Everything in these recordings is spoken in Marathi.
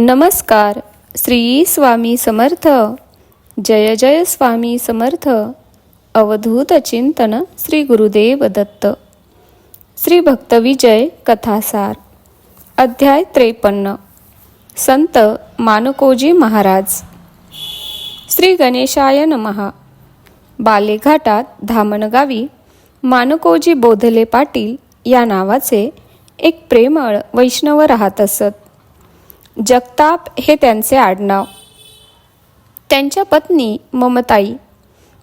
नमस्कार. श्री स्वामी समर्थ. जय जय स्वामी समर्थ. अवधूत चिंतन श्री गुरुदेव दत्त. श्री भक्तविजय कथासार. अध्याय त्रेपन्न. संत मानकोजी महाराज. श्री गणेशाय नमहा बालेघाटात धामणगावी मानकोजी बोधले पाटील या नावाचे एक प्रेमळ वैष्णव राहत असत. जगताप हे त्यांचे आडनाव. त्यांच्या पत्नी ममताई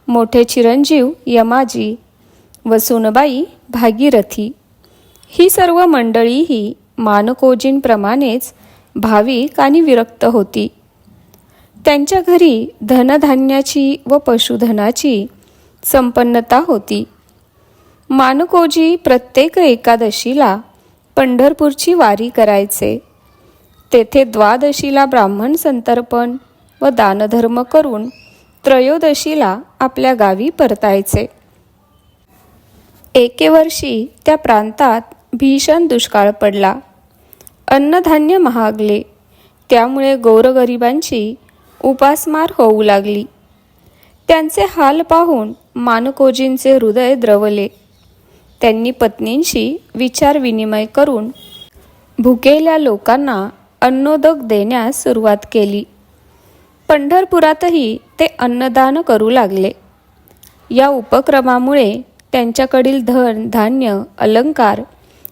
मोठे चिरंजीव यमाजी वसुनबाई भागीरथी. ही सर्व मंडळीही मानकोजींप्रमाणेच भाविक आणि विरक्त होती. त्यांच्या घरी धनधान्याची व पशुधनाची संपन्नता होती. मानकोजी प्रत्येक एकादशीला पंढरपूरची वारी करायचे. तेथे द्वादशीला ब्राह्मण संतर्पण व दानधर्म करून त्रयोदशीला आपल्या गावी परतायचे. एके वर्षी त्या प्रांतात भीषण दुष्काळ पडला. अन्नधान्य महागले. त्यामुळे गोरगरिबांची उपासमार होऊ लागली. त्यांचे हाल पाहून मानकोजींचे हृदय द्रवले. त्यांनी पत्नींशी विचारविनिमय करून भुकेल्या लोकांना अन्नोदक देण्यास सुरुवात केली. पंढरपुरातही ते अन्नदान करू लागले. या उपक्रमामुळे त्यांच्याकडील धन धान्य अलंकार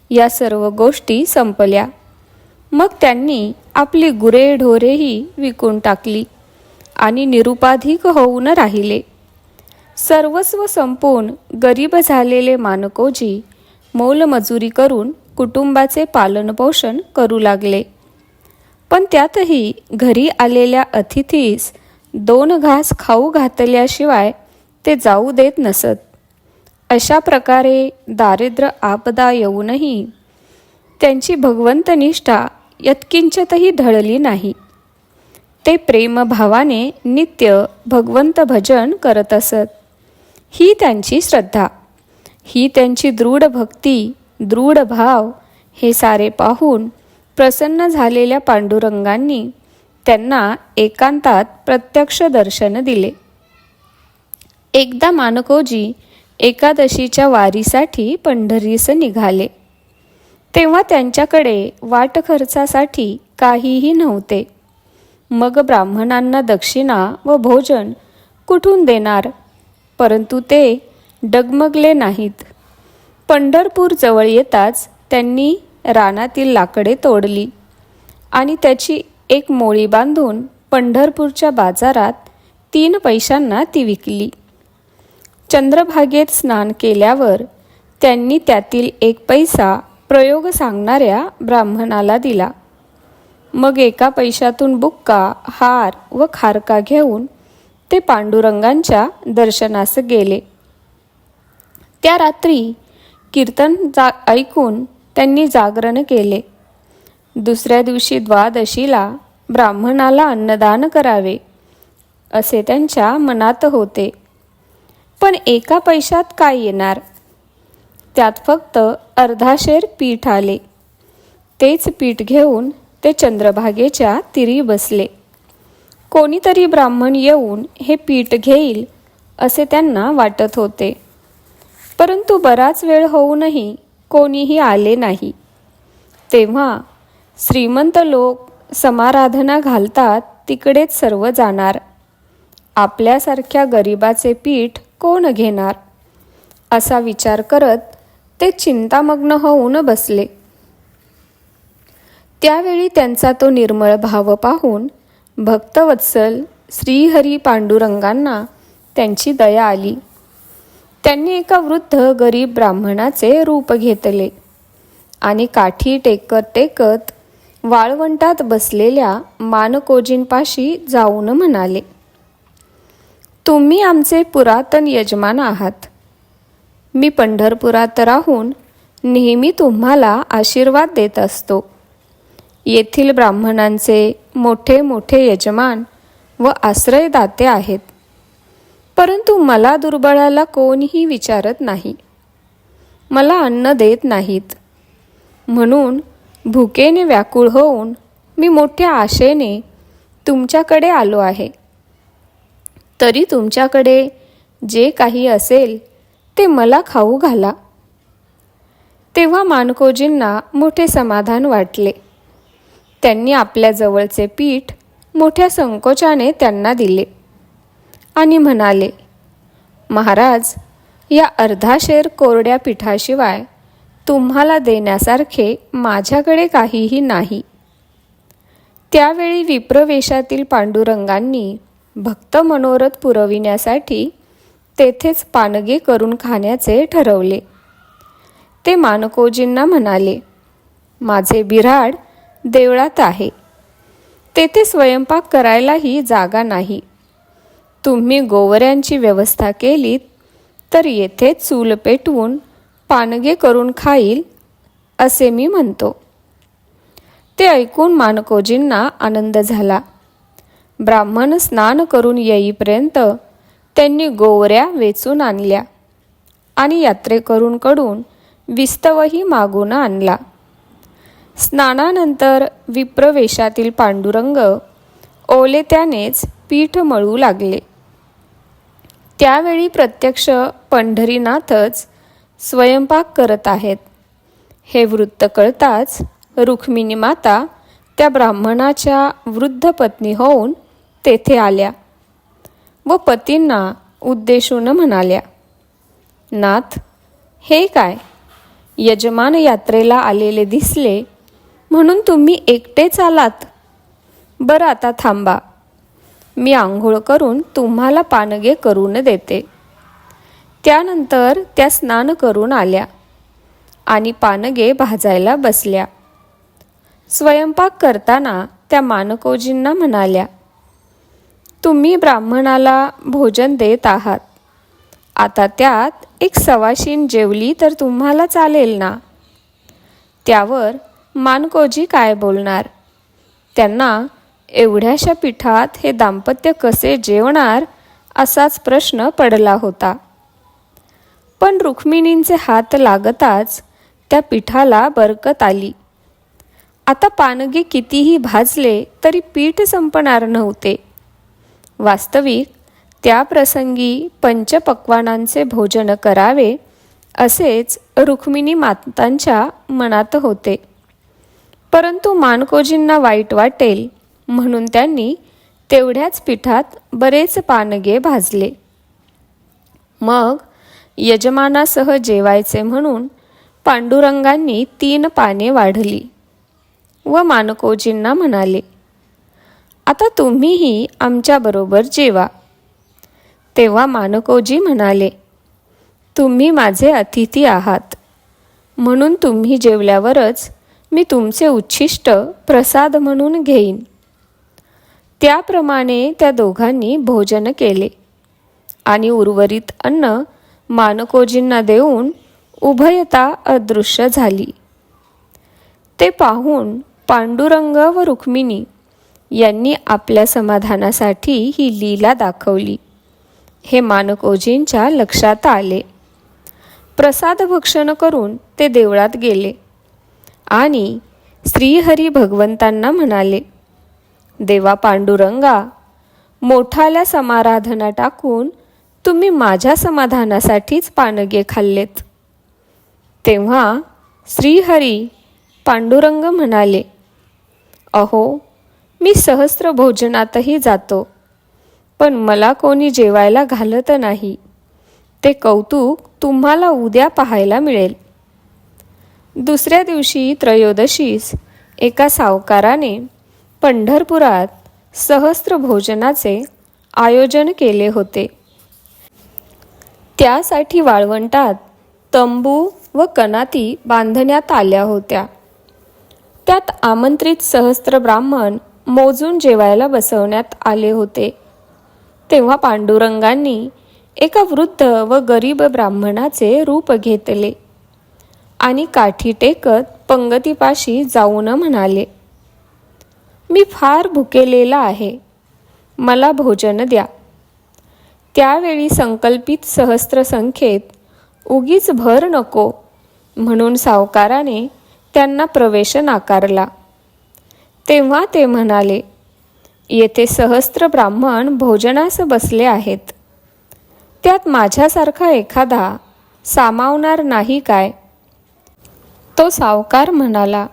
या सर्व गोष्टी संपल्या. मग त्यांनी आपली गुरे ढोरेही विकून टाकली आणि निरुपाधिक होऊन राहिले. सर्वस्व संपून गरीब झालेले मानकोजी मोलमजुरी करून कुटुंबाचे पालनपोषण करू लागले. पण त्यातही घरी आलेल्या अतिथीस दोन घास खाऊ घातल्याशिवाय ते जाऊ देत नसत. अशा प्रकारे दारिद्र्य आपदा येऊनही त्यांची भगवंतनिष्ठा यत्किंचतही ढळली नाही. ते प्रेमभावाने नित्य भगवंत भजन करत असत. ही त्यांची श्रद्धा. ही त्यांची दृढ भक्ती दृढ भाव हे सारे पाहून प्रसन्न झालेल्या पांडुरंगांनी त्यांना एकांतात प्रत्यक्ष दर्शन दिले. एकदा मानकोजी एकादशीच्या वारीसाठी पंढरीस निघाले. तेव्हा त्यांच्याकडे वाट खर्चासाठी काहीही नव्हते. मग ब्राह्मणांना दक्षिणा व भोजन कुठून देणार? परंतु ते डगमगले नाहीत. पंढरपूर जवळ येताच त्यांनी रानातील लाकडे तोडली आणि त्याची एक मोळी बांधून पंढरपूरच्या बाजारात तीन पैशांना ती विकली. चंद्रभागेत स्नान केल्यावर त्यांनी त्यातील एक पैसा प्रयोग सांगणाऱ्या ब्राह्मणाला दिला. मग एका पैशातून बुक्का हार व खारका घेऊन ते पांडुरंगांच्या दर्शनास गेले. त्या रात्री कीर्तन जा ऐकून त्यांनी जागरण केले. दुसऱ्या दिवशी द्वादशीला ब्राह्मणाला अन्नदान करावे असे त्यांच्या मनात होते. पण एका पैशात काय येणार? त्यात फक्त अर्धाशेर पीठ आले. तेच पीठ घेऊन ते चंद्रभागेच्या तिरी बसले. कोणीतरी ब्राह्मण येऊन हे पीठ घेईल असे त्यांना वाटत होते. परंतु बराच वेळ होऊनही कोणीही आले नाही. तेव्हा श्रीमंत लोक समाराधना घालतात तिकडेच सर्व जाणार. आपल्यासारख्या गरिबाचे पीठ कोण घेणार? असा विचार करत ते चिंतामग्न होऊन बसले. त्यावेळी त्यांचा तो निर्मळ भाव पाहून भक्तवत्सल श्रीहरी पांडुरंगांना त्यांची दया आली. त्यांनी एका वृद्ध गरीब ब्राह्मणाचे रूप घेतले. आणि काठी टेकत टेकत वाळवंटात बसलेल्या मानकोजींपाशी जाऊन म्हणाले तुम्ही आमचे पुरातन यजमान आहात. मी पंढरपुरात राहून नेहमी तुम्हाला आशीर्वाद देत असतो. येथील ब्राह्मणांचे मोठे मोठे यजमान व आश्रयदाते आहेत. परंतु मला दुर्बळाला कोणीही विचारत नाही. मला अन्न देत नाहीत. म्हणून भुकेने व्याकुळ होऊन मी मोठ्या आशेने तुमच्याकडे आलो आहे. तरी तुमच्याकडे जे काही असेल ते मला खाऊ घाला. तेव्हा मानकोजींना मोठे समाधान वाटले. त्यांनी आपल्या जवळचे पीठ मोठ्या संकोचाने त्यांना दिले. आणि म्हणाले महाराज या अर्धा शेर कोरड्या पिठाशिवाय तुम्हाला देण्यासारखे माझ्याकडे काहीही नाही. त्यावेळी विप्रवेशातील पांडुरंगांनी भक्त मनोरथ पुरविण्यासाठी तेथेच पानगे करून खाण्याचे ठरवले. ते मानकोजींना म्हणाले माझे बिराड देवळात आहे. तेथे स्वयंपाक करायलाही जागा नाही. तुम्ही गोवऱ्यांची व्यवस्था केलीत तर येथे चूल पेटवून पानगे करून खाईल असे मी म्हणतो. ते ऐकून मानकोजींना आनंद झाला. ब्राह्मण स्नान करून येईपर्यंत त्यांनी गोवऱ्या वेचून आणल्या आणि यात्रेकरूंकडून विस्तवही मागून आणला. स्नानानंतर विप्रवेशातील पांडुरंग ओले त्यानेच पीठ मळू लागले. त्यावेळी प्रत्यक्ष पंढरीनाथच स्वयंपाक करत आहेत. हे वृत्त कळताच रुक्मिणी माता त्या ब्राह्मणाच्या वृद्ध पत्नी होऊन तेथे आल्या व पतींना उद्देशून म्हणाल्या नाथ हे काय? यजमान यात्रेला आलेले दिसले म्हणून तुम्ही एकटेच आलात? बरं आता थांबा. मी आंघोळ करून तुम्हाला पानगे करून देते. त्यानंतर त्या स्नान करून आल्या आणि पानगे भाजायला बसल्या. स्वयंपाक करताना त्या मानकोजींना म्हणाल्या तुम्ही ब्राह्मणाला भोजन देत आहात. आता त्यात एक सवाशीन जेवली तर तुम्हाला चालेल ना? त्यावर मानकोजी काय बोलणार? त्यांना एवढ्याशा पिठात हे दाम्पत्य कसे जेवणार असाच प्रश्न पडला होता. पण रुक्मिणींचे हात लागताच त्या पिठाला बरकत आली. आता पानगे कितीही भाजले तरी पीठ संपणार नव्हते. वास्तविक त्या प्रसंगी पंचपक्वानांचे भोजन करावे असेच रुक्मिणी मातांच्या मनात होते. परंतु मानकोजींना वाईट वाटेल म्हणून त्यांनी तेवढ्याच पिठात बरेच पानगे भाजले. मग यजमानासह जेवायचे म्हणून पांडुरंगांनी तीन पाने वाढली व मानकोजींना म्हणाले आता तुम्हीही आमच्याबरोबर जेवा. तेव्हा मानकोजी म्हणाले तुम्ही माझे अतिथी आहात. म्हणून तुम्ही जेवल्यावरच मी तुमचे उच्छिष्ट प्रसाद म्हणून घेईन. त्याप्रमाणे त्या दोघांनी भोजन केले. आणि उर्वरित अन्न मानकोजींना देऊन उभयता अदृश्य झाली. ते पाहून पांडुरंग व रुक्मिणी यांनी आपल्या समाधानासाठी ही लीला दाखवली. हे मानकोजींच्या लक्षात आले. प्रसाद भक्षण करून ते देवळात गेले. आणि श्रीहरी भगवंतांना म्हणाले देवा पांडुरंगा मोठाल्या समाराधना टाकून तुम्ही माझ्या समाधानासाठीच पानगे खाल्लेत. तेव्हा श्रीहरी पांडुरंग म्हणाले अहो मी सहस्र भोजनातही जातो पण मला कोणी जेवायला घालत नाही. ते कौतुक तुम्हाला उद्या पाहायला मिळेल. दुसऱ्या दिवशी त्रयोदशीस एका सावकाराने पंढरपुरात सहस्त्र भोजनाचे आयोजन केले होते. त्यासाठी वाळवंटात तंबू व कनाती बांधण्यात आल्या होत्या. त्यात आमंत्रित सहस्त्र ब्राह्मण मोजून जेवायला बसवण्यात आले होते. तेव्हा पांडुरंगांनी एका वृद्ध व गरीब ब्राह्मणाचे रूप घेतले आणि काठी टेकत पंगतीपाशी जाऊन म्हणाले मी फार भुकेलेला आहे. मला भोजन द्या. त्यावेळी संकल्पित सहस्त्र संख्येत उगीच भर नको म्हणून सावकाराने त्यांना प्रवेश नाकारला. तेव्हा ते म्हणाले येथे सहस्त्र ब्राह्मण भोजनास बसले आहेत. त्यात माझ्यासारखा एखादा सामावणार नाही काय? तो सावकार म्हणाला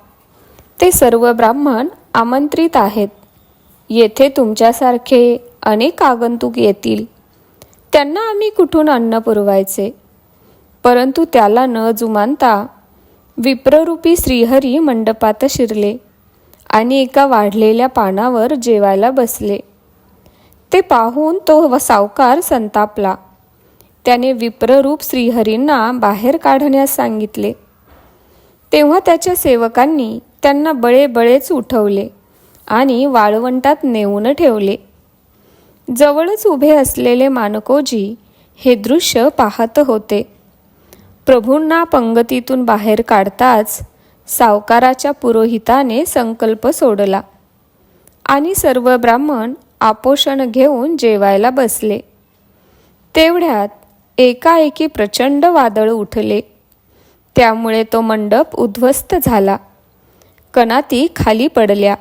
ते सर्व ब्राह्मण आमंत्रित आहेत. येथे तुमच्यासारखे अनेक आगंतुक येतील. त्यांना आम्ही कुठून अन्न पुरवायचे? परंतु त्याला न जुमानता विप्ररूपी श्रीहरी मंडपात शिरले आणि एका वाढलेल्या पानावर जेवायला बसले. ते पाहून तो सावकार संतापला. त्याने विप्ररूप श्रीहरींना बाहेर काढण्यास सांगितले. तेव्हा त्याच्या सेवकांनी त्यांना बळेबळेच उठवले आणि वाळवंटात नेऊन ठेवले. जवळच उभे असलेले मानकोजी हे दृश्य पाहत होते. प्रभूंना पंगतीतून बाहेर काढताच सावकाराच्या पुरोहिताने संकल्प सोडला आणि सर्व ब्राह्मण आपोषण घेऊन जेवायला बसले. तेवढ्यात एकाएकी प्रचंड वादळ उठले. त्यामुळे तो मंडप उद्ध्वस्त झाला. कणाती खाली पडल्या.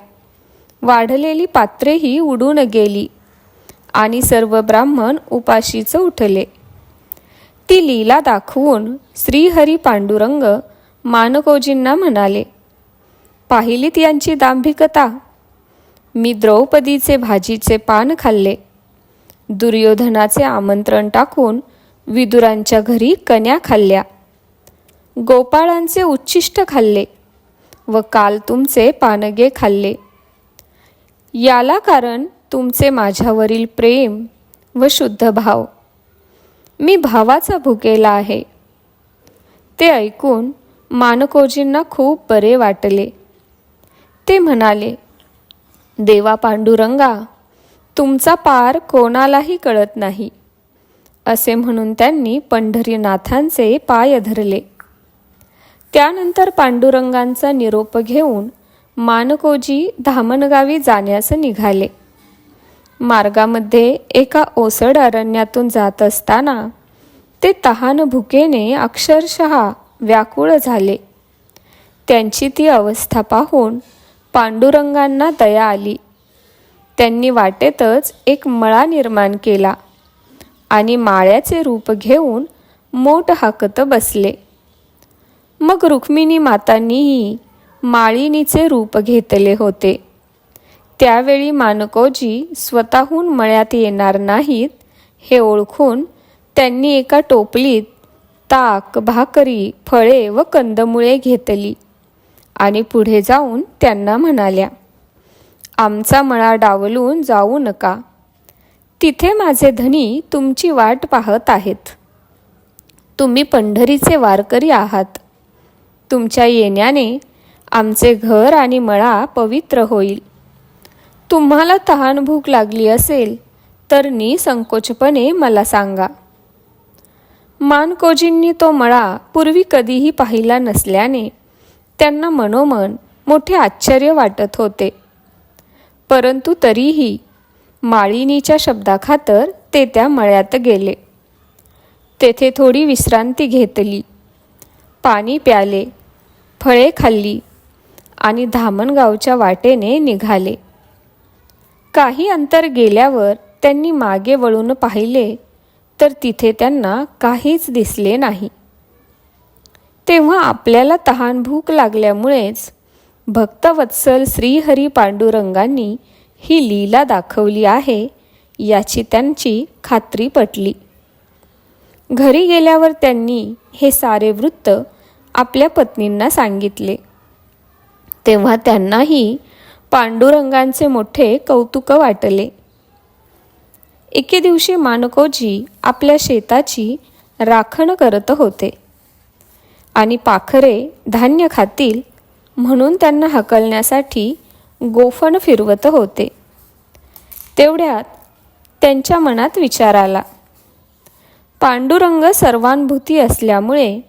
वाढलेली पात्रेही उडून गेली आणि सर्व ब्राह्मण उपाशीच उठले. ती लीला दाखवून श्रीहरी पांडुरंग मानकोजींना म्हणाले पाहिलीत यांची दांभिकता? मी द्रौपदीचे भाजीचे पान खाल्ले. दुर्योधनाचे आमंत्रण टाकून विदुरांच्या घरी कन्या खाल्ल्या. गोपाळांचे उच्छिष्ट खाल्ले. व काल तुमचे पानगे खाल्ले. याला कारण तुमचे माझ्यावरील प्रेम व शुद्ध भाव. मी भावाचा भुकेला आहे. ते ऐकून मानकोजींना खूप बरे वाटले. ते म्हणाले देवा पांडुरंगा तुमचा पार कोणालाही कळत नाही असे म्हणून त्यांनी पंढरीनाथांचे पाय धरले. त्यानंतर पांडुरंगांचा निरोप घेऊन मानकोजी धामणगावी जाण्यास निघाले. मार्गामध्ये एका ओसड अरण्यातून जात असताना ते तहान भुकेने अक्षरशः व्याकुळ झाले. त्यांची ती अवस्था पाहून पांडुरंगांना दया आली. त्यांनी वाटेतच एक मळा निर्माण केला आणि माळ्याचे रूप घेऊन मोठ हाकत बसले. मग रुक्मिणी मातांनीही माळिनीचे रूप घेतले होते. त्यावेळी मानकोजी स्वतःहून मळ्यात येणार नाहीत हे ओळखून त्यांनी एका टोपलीत ताक भाकरी फळे व कंदमुळे घेतली आणि पुढे जाऊन त्यांना म्हणाल्या आमचा मळा डावलून जाऊ नका. तिथे माझे धनी तुमची वाट पाहत आहेत. तुम्ही पंढरीचे वारकरी आहात. तुमच्या येण्याने आमचे घर आणि मळा पवित्र होईल. तुम्हाला तहान भूक लागली असेल तर निसंकोचपणे मला सांगा. मानकोजींनी तो मळा पूर्वी कधीही पाहिला नसल्याने त्यांना मनोमन मोठे आश्चर्य वाटत होते. परंतु तरीही माळिनीच्या शब्दाखातर ते त्या मळ्यात गेले. तेथे थोडी विश्रांती घेतली. पाणी प्याले. फळे खाल्ली आणि धामणगावच्या वाटेने निघाले. काही अंतर गेल्यावर त्यांनी मागे वळून पाहिले तर तिथे त्यांना काहीच दिसले नाही. तेव्हा आपल्याला तहान भूक लागल्यामुळेच भक्तवत्सल श्रीहरी पांडुरंगांनी ही लीला दाखवली आहे याची त्यांची खात्री पटली. घरी गेल्यावर त्यांनी हे सारे वृत्त आपल्या पत्नींना सांगितले. तेव्हा त्यांनाही पांडुरंगांचे मोठे कौतुक वाटले. एके दिवशी मानकोजी आपल्या शेताची राखण करत होते आणि पाखरे धान्य खातील म्हणून त्यांना हकलण्यासाठी गोफण फिरवत होते. तेवढ्यात त्यांच्या मनात विचार आला. पांडुरंग सर्वानुभूती असल्यामुळे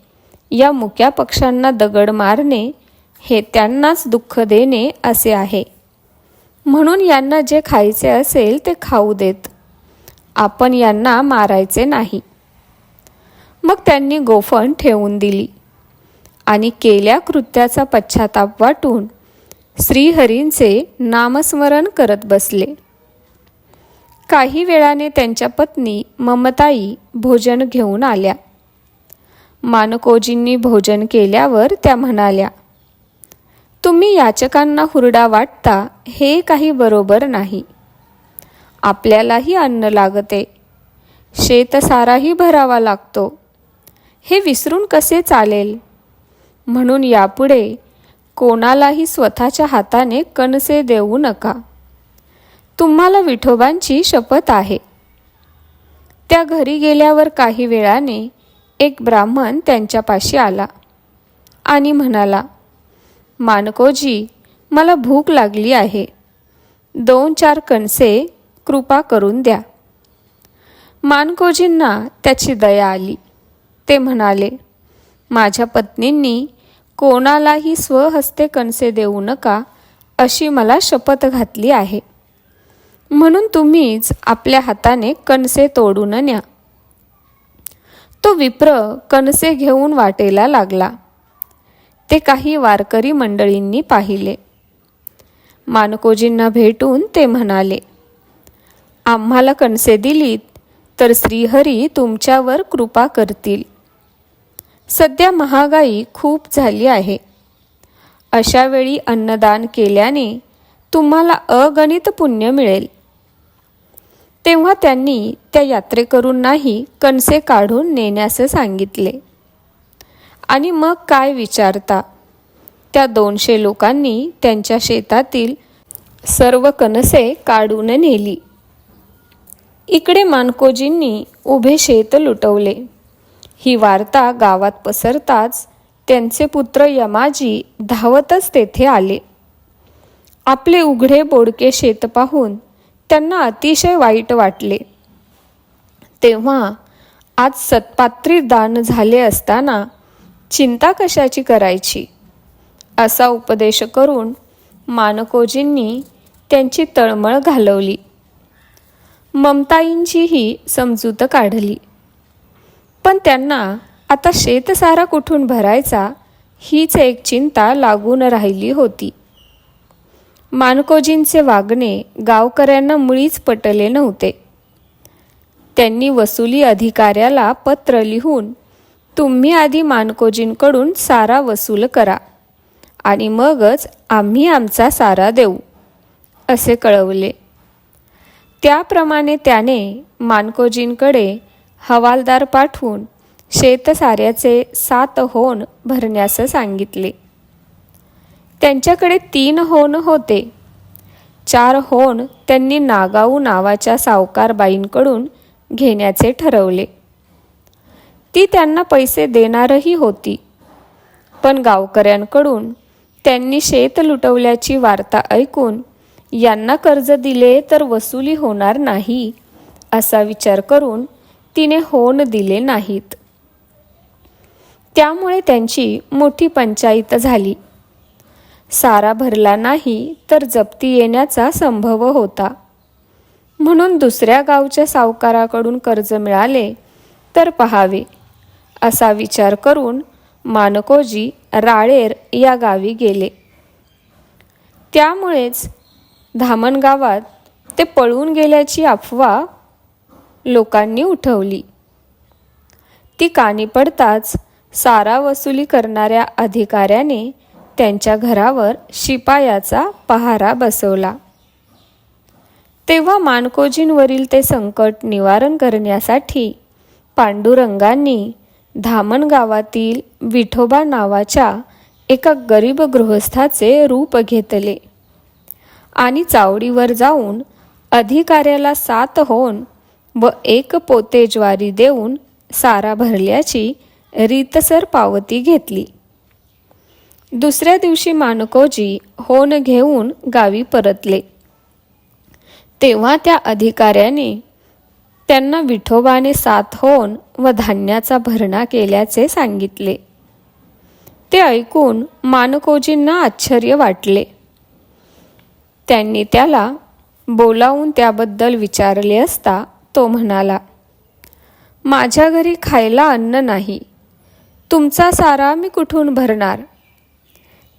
या मुक्या पक्ष्यांना दगड मारणे हे त्यांनाच दुःख देणे असे आहे. म्हणून यांना जे खायचे असेल ते खाऊ देत. आपण यांना मारायचे नाही. मग त्यांनी गोफण ठेवून दिली आणि केल्या कृत्याचा पश्चाताप वाटून श्रीहरींचे नामस्मरण करत बसले. काही वेळाने त्यांच्या पत्नी ममताई भोजन घेऊन आल्या. मानकोजींनी भोजन केल्यावर त्या म्हणाल्या तुम्ही याचकांना हुरडा वाटता हे काही बरोबर नाही. आपल्यालाही अन्न लागते. शेतसाराही भरावा लागतो. हे विसरून कसे चालेल? म्हणून यापुढे कोणालाही स्वतःच्या हाताने कणसे देऊ नका. तुम्हाला विठोबांची शपथ आहे. त्या घरी गेल्यावर काही वेळाने एक ब्राह्मण त्यांच्यापाशी आला आणि म्हणाला मानकोजी मला भूक लागली आहे. दोन चार कणसे कृपा करून द्या. मानकोजींना त्याची दया आली. ते म्हणाले माझ्या पत्नींनी कोणालाही स्वहस्ते कणसे देऊ नका अशी मला शपथ घातली आहे. म्हणून तुम्हीच आपल्या हाताने कणसे तोडून न्या. तो विप्र कणसे घेऊन वाटेला लागला. ते काही वारकरी मंडळींनी पाहिले. मानकोजींना भेटून ते म्हणाले आम्हाला कणसे दिलीत तर श्रीहरी तुमच्यावर कृपा करतील. सध्या महागाई खूप झाली आहे. अशावेळी अन्नदान केल्याने तुम्हाला अगणित पुण्य मिळेल. तेव्हा त्यांनी त्या यात्रेकरूंनाही कणसे काढून नेण्यास सांगितले. आणि मग काय विचारता? त्या दोनशे लोकांनी त्यांच्या शेतातील सर्व कणसे काढून नेली. इकडे मानकोजींनी उभे शेत लुटवले. ही वार्ता गावात पसरताच त्यांचे पुत्र यमाजी धावतच तेथे आले. आपले उघडे बोडके शेत पाहून त्यांना अतिशय वाईट वाटले. तेव्हा आज सत्पात्री दान झाले असताना चिंता कशाची करायची? असा उपदेश करून मानकोजींनी त्यांची तळमळ घालवली. ममताईंचीही समजूत काढली. पण त्यांना आता शेतसारा कुठून भरायचा हीच एक चिंता लागून राहिली होती. मानकोजींचे वागणे गावकऱ्यांना मुळीच पटले नव्हते. त्यांनी वसुली अधिकाऱ्याला पत्र लिहून तुम्ही आधी मानकोजींकडून सारा वसूल करा आणि मगच आम्ही आमचा सारा देऊ असे कळवले. त्याप्रमाणे त्याने मानकोजींकडे हवालदार पाठवून शेतसाऱ्याचे सात होन भरण्यास सांगितले. त्यांच्याकडे तीन होन होते. चार होन त्यांनी नागाऊ नावाच्या सावकारबाईंकडून घेण्याचे ठरवले. ती त्यांना पैसे देणारही होती. पण गावकऱ्यांकडून त्यांनी शेत लुटवल्याची वार्ता ऐकून यांना कर्ज दिले तर वसुली होणार नाही असा विचार करून तिने होन दिले नाहीत. त्यामुळे त्यांची मोठी पंचायत झाली. सारा भरला नाही तर जप्ती येण्याचा संभव होता. म्हणून दुसऱ्या गावच्या सावकाराकडून कर्ज मिळाले तर पहावे असा विचार करून मानकोजी राळेर या गावी गेले. त्यामुळेच धामण गावात ते पळून गेल्याची अफवा लोकांनी उठवली. ती कानी पडताच सारा वसुली करणाऱ्या अधिकाऱ्याने त्यांच्या घरावर शिपायाचा पहारा बसवला. तेव्हा मानकोजींवरील ते संकट निवारण करण्यासाठी पांडुरंगांनी धामण गावातील विठोबा नावाच्या एका गरीब गृहस्थाचे रूप घेतले आणि चावडीवर जाऊन अधिकाऱ्याला सात होऊन व एक पोते ज्वारी देऊन सारा भरल्याची रीतसर पावती घेतली. दुसऱ्या दिवशी मानकोजी होन घेऊन गावी परतले. तेव्हा त्या अधिकाऱ्याने त्यांना विठोबाने सात होन व धान्याचा भरणा केल्याचे सांगितले. ते ऐकून मानकोजींना आश्चर्य वाटले. त्यांनी त्याला बोलावून त्याबद्दल विचारले असता तो म्हणाला माझ्या घरी खायला अन्न नाही. तुमचा सारा मी कुठून भरणार?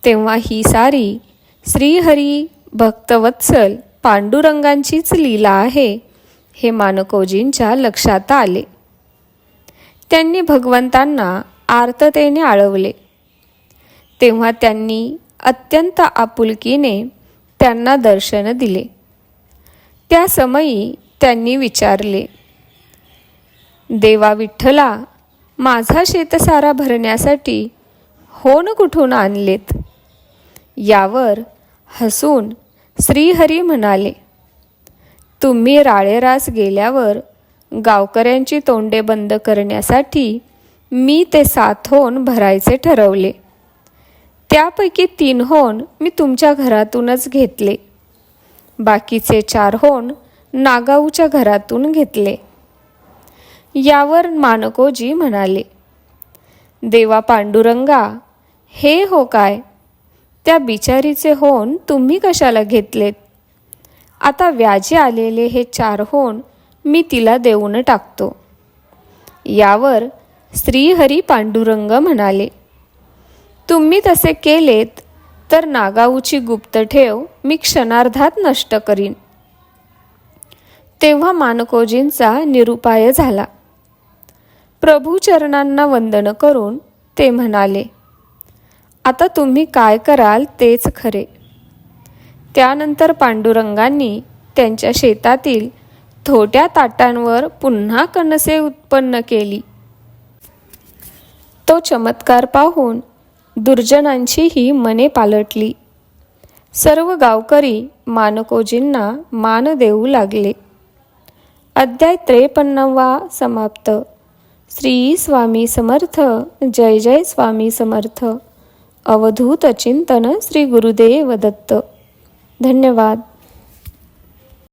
तेव्हा ही सारी श्रीहरी भक्तवत्सल पांडुरंगांचीच लीला आहे हे मानकोजींच्या लक्षात आले. त्यांनी भगवंतांना आर्ततेने आळवले. तेव्हा त्यांनी अत्यंत आपुलकीने त्यांना दर्शन दिले. त्या समयी त्यांनी विचारले देवा विठ्ठला माझा शेतसारा भरण्यासाठी होन कुठून आणलेत? यावर हसून श्रीहरी म्हणाले तुम्ही राळेरास गेल्यावर गावकऱ्यांची तोंडे बंद करण्यासाठी मी ते सात होन भरायचे ठरवले. त्यापैकी तीन होन मी तुमच्या घरातूनच घेतले. बाकीचे चार होन नागाऊच्या घरातून घेतले. यावर मानकोजी म्हणाले देवा पांडुरंगा हे हो काय? त्या बिचारीचे होन तुम्ही कशाला घेतलेत? आता व्याजी आलेले हे चार होन मी तिला देऊन टाकतो. यावर श्रीहरी पांडुरंग म्हणाले तुम्ही तसे केलेत तर नागाऊची गुप्त ठेव मी क्षणार्धात नष्ट करीन. तेव्हा मानकोजींचा निरुपाय झाला. प्रभूचरणांना वंदन करून ते म्हणाले आता तुम्ही काय कराल तेच खरे. त्यानंतर पांडुरंगांनी त्यांच्या शेतातील थोट्या ताटांवर पुन्हा कणसे उत्पन्न केली. तो चमत्कार पाहून दुर्जनांचीही मने पालटली. सर्व गावकरी मानकोजींना मान देऊ लागले. अध्याय त्रेपन्नवा समाप्त. श्री स्वामी समर्थ जय जय स्वामी समर्थ. अवधूत चिंतन श्री गुरुदेव दत्त. धन्यवाद.